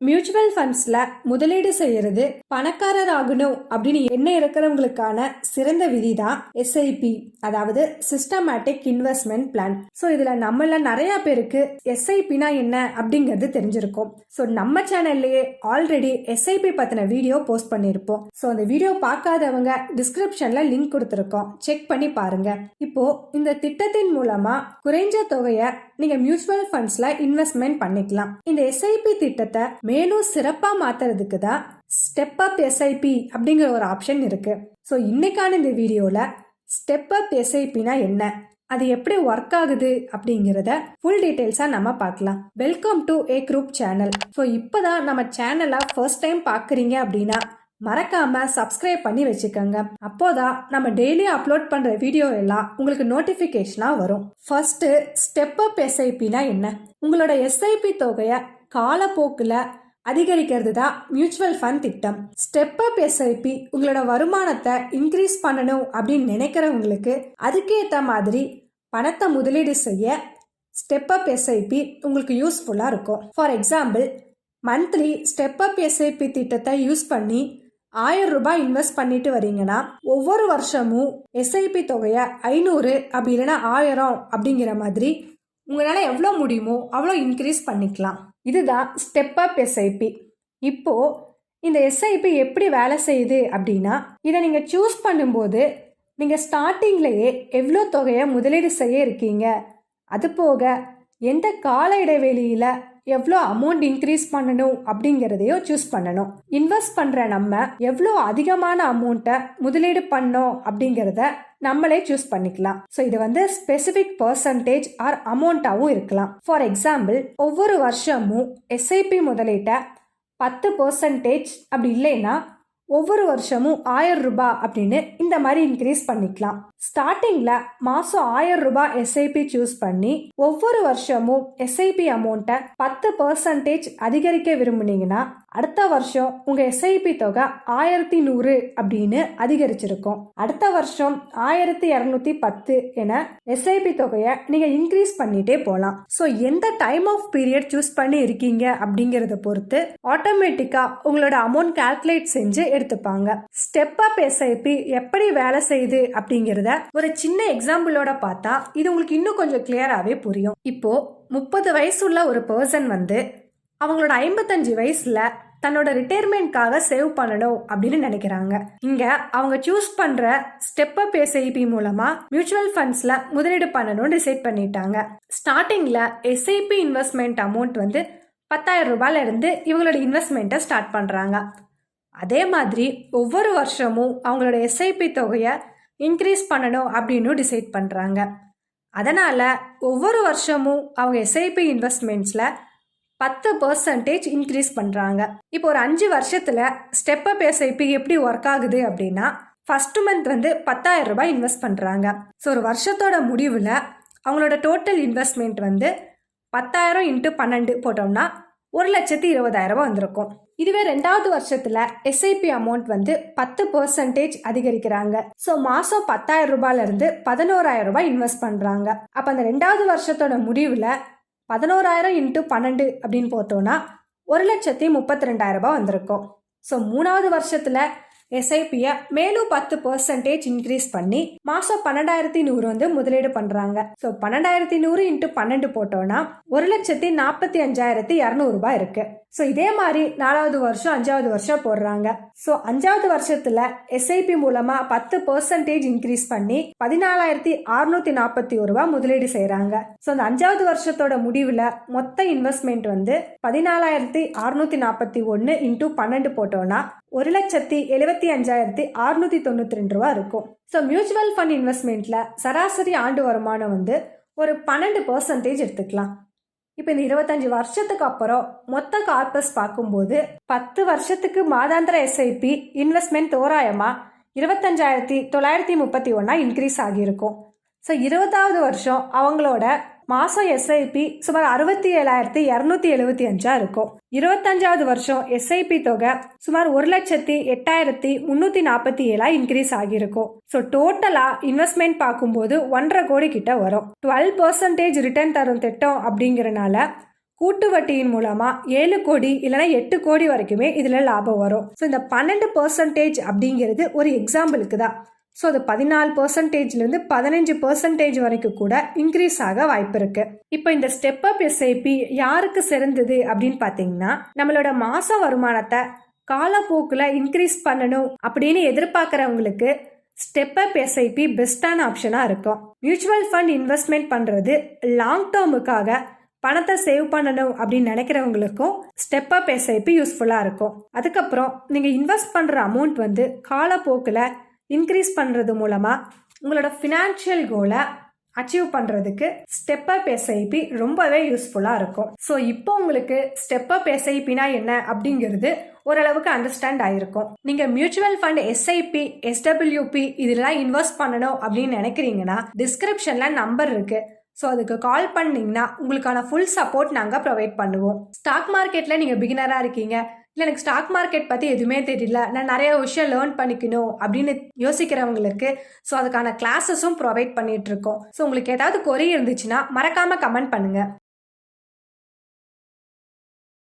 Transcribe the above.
Mutual ஃபண்ட்ஸில் முதலீடு செய்யறது பணக்காரர் ஆகணும் அப்படின்னு என்ன இருக்கிறவங்களுக்கான சிறந்த விதி தான் எஸ்ஐபி அதாவது சிஸ்டமேட்டிக் இன்வெஸ்ட்மெண்ட் பிளான் ஸோ இதில் நம்மள நிறைய பேருக்கு எஸ்ஐபினா என்ன அப்படிங்கிறது தெரிஞ்சிருக்கும். ஸோ நம்ம சேனல்லையே ஆல்ரெடி எஸ்ஐபி பற்றின வீடியோ போஸ்ட் பண்ணியிருப்போம். ஸோ அந்த வீடியோ பார்க்காதவங்க டிஸ்கிரிப்ஷனில் லிங்க் கொடுத்துருக்கோம். செக் பண்ணி பாருங்க. இப்போ இந்த திட்டத்தின் மூலமா குறைஞ்ச தொகையை நீங்க மியூச்சுவல் ஃபண்ட்ஸ்ல இன்வெஸ்ட்மெண்ட் பண்ணிக்கலாம். இந்த எஸ்ஐபி திட்டத்தை மேலும் சிறப்பா மாத்துறதுக்கு தான் ஸ்டெப் அப் எஸ்ஐபி அப்படிங்கிற ஒரு ஆப்ஷன் இருக்கு. ஸோ இன்னைக்கான இந்த வீடியோல ஸ்டெப் அப் எஸ்ஐபினா என்ன? அது எப்படி ஒர்க் ஆகுது அப்படிங்கிறத ஃபுல் டீட்டெயில்ஸாக நம்ம பார்க்கலாம். Welcome to A group channel so இப்போதான் நம்ம சேனலை ஃபர்ஸ்ட் டைம் பார்க்குறீங்க அப்படின்னா மறக்காம சப்ஸ்கிரைப் பண்ணி வச்சுக்கோங்க. அப்போதான் நம்ம டெய்லி அப்லோட் பண்ற வீடியோ எல்லாம் உங்களுக்கு நோட்டிபிகேஷனா வரும். ஃபர்ஸ்ட் ஸ்டெப் அப் எஸ்ஐபினா என்ன? உங்களோட எஸ்ஐபி தொகையை காலப்போக்கில் அதிகரிக்கிறது தான் மியூச்சுவல் ஃபண்ட் திட்டம். ஸ்டெப் அப் எஸ்ஐபி உங்களோட வருமானத்தை இன்க்ரீஸ் பண்ணணும் அப்படின்னு நினைக்கிறவங்களுக்கு அதுக்கேற்ற மாதிரி பணத்தை முதலீடு செய்ய ஸ்டெப் அப் எஸ்ஐபி உங்களுக்கு யூஸ்ஃபுல்லாக இருக்கும். For example monthly step up SIP திட்டத்தை யூஸ் பண்ணி ஆயிரம் ரூபாய் இன்வெஸ்ட் பண்ணிட்டு வரீங்கன்னா ஒவ்வொரு வருஷமும் எஸ்ஐபி தொகையை ஐநூறு அப்படி இல்லைன்னா ஆயிரம் அப்படிங்கிற மாதிரி உங்களால் எவ்வளோ முடியுமோ அவ்வளோ இன்க்ரீஸ் பண்ணிக்கலாம். இதுதான் ஸ்டெப் அப் எஸ்ஐபி இப்போது இந்த எஸ்ஐபி எப்படி வேலை செய்யுது அப்படின்னா இதை நீங்கள் சூஸ் பண்ணும்போது நீங்கள் ஸ்டார்டிங்லேயே எவ்வளோ தொகையை முதலீடு செய்ய இருக்கீங்க? அது போக எந்த கால இடைவெளியில் எவ்வளோ அமௌண்ட் இன்க்ரீஸ் பண்ணணும் அப்படிங்கிறதையும் சூஸ் பண்ணணும். இன்வெஸ்ட் பண்ணுற நம்ம எவ்வளோ அதிகமான அமௌண்ட்டை முதலீடு பண்ணோம் அப்படிங்கிறத நம்மளே சூஸ் பண்ணிக்கலாம். ஸோ இது வந்து ஸ்பெசிஃபிக் பர்சன்டேஜ் ஆர் அமௌண்ட்டாகவும் இருக்கலாம். ஃபார் எக்ஸாம்பிள் ஒவ்வொரு வருஷமும் எஸ்ஐபி முதலீட்டை பத்து பர்சன்டேஜ் அப்படி இல்லைன்னா ஒவ்வொரு வருஷமும் ஆயிரம் ரூபாய் அப்படின்னு இந்த மாதிரி இன்க்ரீஸ் பண்ணிக்கலாம். ஸ்டார்டிங்கில் மாதம் ஆயிரம் ரூபாய் எஸ்ஐபி சூஸ் பண்ணி ஒவ்வொரு வருஷமும் எஸ்ஐபி அமௌண்ட்டை பத்து பர்சன்டேஜ் அதிகரிக்க விரும்புனீங்கன்னா அடுத்த வருஷம் உங்கள் எஸ்ஐபி தொகை ஆயிரத்தி நூறு அப்படின்னு அதிகரிச்சிருக்கும். அடுத்த வருஷம் ஆயிரத்தி இரநூத்தி பத்து என எஸ்ஐபி தொகையை நீங்கள் இன்க்ரீஸ் பண்ணிட்டே போகலாம் ஸோ எந்த டைம் ஆஃப் பீரியட் சூஸ் பண்ணி இருக்கீங்க அப்படிங்கிறத பொறுத்து ஆட்டோமேட்டிக்காக உங்களோட அமௌண்ட் கால்குலேட் செஞ்சு எடுத்துப்பாங்க. ஸ்டெப் அப் எஸ்ஐபி எப்படி வேலை செய்யுது அப்படிங்கிறத ஒரு சின்ன எக்ஸாம்பிளோட பார்த்தா இது உங்களுக்கு இன்னும் கொஞ்சம் கிளியராகவே புரியும். இப்போ முப்பது வயசுள்ள ஒரு பர்சன் வந்து அவங்களோட ஐம்பத்தஞ்சு வயசுல தன்னோட ரிட்டையர்மெண்ட்காக சேவ் பண்ணணும் அப்படின்னு நினைக்கிறாங்க. இங்க அவங்க சூஸ் பண்ற ஸ்டெப் அப் எஸ்ஐபி மூலமா மியூச்சுவல் ஃபண்ட்ஸ்ல முதலீடு பண்ணணும்னு டிசைட் பண்ணிட்டாங்க. ஸ்டார்டிங்ல எஸ்ஐபி இன்வெஸ்ட்மெண்ட் அமௌண்ட் வந்து பத்தாயிரம் ரூபாயில இருந்து இவங்களோட இன்வெஸ்ட்மெண்ட்டை ஸ்டார்ட் பண்றாங்க. அதே மாதிரி ஒவ்வொரு வருஷமும் அவங்களோட எஸ்ஐபி தொகையை இன்க்ரீஸ் பண்ணணும் அப்படின்னு டிசைட் பண்ணுறாங்க அதனால் ஒவ்வொரு வருஷமும் அவங்க எஸ்ஐபி இன்வெஸ்ட்மெண்ட்ஸில் பத்து பர்சன்டேஜ் இன்க்ரீஸ் பண்ணுறாங்க இப்போ ஒரு அஞ்சு வருஷத்தில் ஸ்டெப்அப் எஸ்ஐபி எப்படி ஒர்க் ஆகுது அப்படின்னா ஃபஸ்ட்டு மந்த் வந்து பத்தாயிரம் ரூபாய் இன்வெஸ்ட் பண்ணுறாங்க ஸோ ஒரு வருஷத்தோட முடிவில் அவங்களோட டோட்டல் இன்வெஸ்ட்மெண்ட் வந்து பத்தாயிரம் இன்ட்டு பன்னெண்டு போட்டோம்னா ஒரு லட்சத்தி இருபதாயிரம் வந்திருக்கும். இதுவே ரெண்டாவது வருஷத்துல எஸ்ஐபி அமௌண்ட் வந்து பத்து பர்சன்டேஜ் அதிகரிக்கிறாங்க. ஸோ மாசம் பத்தாயிரம் ரூபாயில இருந்து பதினோராயிரம் ரூபாய் இன்வெஸ்ட் பண்றாங்க. அப்ப அந்த ரெண்டாவது வருஷத்தோட முடிவுல பதினோராயிரம் இன்ட்டு பன்னெண்டு அப்படின்னு பார்த்தோன்னா ஒரு லட்சத்தி முப்பத்தி ரெண்டாயிரம் ரூபாய் வந்திருக்கும். ஸோ மூணாவது வருஷத்துல எஸ்ஐபியை மேலும் பத்து பர்சன்டேஜ் இன்க்ரீஸ் பண்ணி மாதம் பன்னெண்டாயிரத்தி நூறு வந்து முதலீடு பண்ணுறாங்க ஸோ பன்னெண்டாயிரத்தி நூறு இன்ட்டு பன்னெண்டு போட்டோன்னா ஒரு லட்சத்தி நாற்பத்தி அஞ்சாயிரத்தி இரநூறுபா இருக்கு. ஸோ இதே மாதிரி நாலாவது வருஷம் அஞ்சாவது வருஷம் போடுறாங்க. ஸோ அஞ்சாவது வருஷத்துல எஸ்ஐபி மூலமா பத்து பர்சன்டேஜ் இன்க்ரீஸ் பண்ணி பதினாலாயிரத்தி அறுநூத்தி நாற்பத்தி ஒரு ரூபா முதலீடு செய்யறாங்க ஸோ அந்த அஞ்சாவது வருஷத்தோட முடிவில் மொத்த இன்வெஸ்ட்மெண்ட் வந்து பதினாலாயிரத்தி அறுநூத்தி நாற்பத்தி ஒன்று இன்டூ பன்னெண்டு போட்டோம்னா ஒரு லட்சத்தி எழுபத்தி அஞ்சாயிரத்தி அறுநூத்தி தொண்ணூற்றி ரெண்டு ரூபா இருக்கும். ஸோ மியூச்சுவல் ஃபண்ட் இன்வெஸ்ட்மெண்ட்ல சராசரி ஆண்டு வருமானம் வந்து ஒரு பன்னெண்டு பர்சன்டேஜ் எடுத்துக்கலாம். இப்போ இந்த இருபத்தஞ்சு வருஷத்துக்கு அப்புறம் மொத்த கார்பஸ் பார்க்கும்போது பத்து வருஷத்துக்கு மாதாந்திர எஸ்ஐபி இன்வெஸ்ட்மெண்ட் தோராயமாக இருபத்தஞ்சாயிரத்தி தொள்ளாயிரத்தி முப்பத்தி ஒன்றா இன்க்ரீஸ் ஆகியிருக்கும். ஸோ இருபதாவது வருஷம் அவங்களோட மாதம் எஸ்ஐபி சுமார் அறுபத்தி ஏழாயிரத்தி இரநூத்தி எழுபத்தி அஞ்சா இருக்கும். இருபத்தஞ்சாவது வருஷம் எஸ்ஐபி தொகை சுமார் ஒரு லட்சத்தி எட்டாயிரத்தி முன்னூற்றி நாற்பத்தி ஏழா இன்க்ரீஸ் ஆகியிருக்கும். ஸோ டோட்டலாக இன்வெஸ்ட்மெண்ட் பார்க்கும்போது ஒன்றரை கோடி கிட்ட வரும். டுவெல் பர்சன்டேஜ் ரிட்டர்ன் தரும் திட்டம் அப்படிங்கிறனால கூட்டு வட்டியின் மூலமா ஏழு கோடி இல்லைன்னா எட்டு கோடி வரைக்குமே இதில் லாபம் வரும். ஸோ இந்த பன்னெண்டு பர்சன்டேஜ் அப்படிங்கிறது ஒரு எக்ஸாம்பிளுக்கு தான். ஸோ அது பதினாலு பர்சன்டேஜ்லேருந்து பதினஞ்சு பர்சன்டேஜ் வரைக்கும் கூட இன்க்ரீஸ் ஆக வாய்ப்பு இருக்கு. இப்போ இந்த ஸ்டெப் அப் எஸ்ஐபி யாருக்கு சிறந்தது அப்படின்னு பார்த்தீங்கன்னா நம்மளோட மாச வருமானத்தை காலப்போக்கில் இன்க்ரீஸ் பண்ணணும் அப்படின்னு எதிர்பார்க்குறவங்களுக்கு ஸ்டெப் அப் எஸ்ஐபி பெஸ்ட்டான ஆப்ஷனாக இருக்கும். மியூச்சுவல் ஃபண்ட் இன்வெஸ்ட்மெண்ட் பண்ணுறது லாங் டேர்முக்காக பணத்தை சேவ் பண்ணணும் அப்படின்னு நினைக்கிறவங்களுக்கும் ஸ்டெப் அப் எஸ்ஐபி யூஸ்ஃபுல்லாக இருக்கும். அதுக்கப்புறம் நீங்கள் இன்வெஸ்ட் பண்ணுற அமௌண்ட் வந்து காலப்போக்கில் இன்க்ரீஸ் பண்ணுறது மூலமாக உங்களோட ஃபினான்ஷியல் கோலை அச்சீவ் பண்ணுறதுக்கு ஸ்டெப் எஸ்ஐபி ரொம்பவே யூஸ்ஃபுல்லாக இருக்கும். ஸோ இப்போ உங்களுக்கு ஸ்டெப் அப் எஸ்ஐபினா என்ன அப்படிங்கிறது ஓரளவுக்கு அண்டர்ஸ்டாண்ட் ஆகிருக்கும் நீங்கள் மியூச்சுவல் ஃபண்ட் எஸ்ஐபி எஸ்டபிள்யூபி இதெல்லாம் இன்வெஸ்ட் பண்ணணும் அப்படின்னு நினைக்கிறீங்கன்னா டிஸ்கிரிப்ஷனில் நம்பர் இருக்குது ஸோ அதுக்கு கால் பண்ணீங்கன்னா உங்களுக்கான ஃபுல் சப்போர்ட் நாங்கள் ப்ரொவைட் பண்ணுவோம். ஸ்டாக் மார்க்கெட்டில் நீங்கள் பிகினராக இருக்கீங்க. இல்லை எனக்கு ஸ்டாக் மார்க்கெட் பற்றி எதுவுமே தெரியல. நான் நிறைய விஷயம் லேர்ன் பண்ணிக்கணும் அப்படின்னு யோசிக்கிறவங்களுக்கு ஸோ அதுக்கான கிளாஸஸும் ப்ரொவைட் பண்ணிகிட்ருக்கோம் இருக்கோம். ஸோ உங்களுக்கு ஏதாவது கொரி இருந்துச்சுன்னா மறக்காமல் கமெண்ட் பண்ணுங்கள்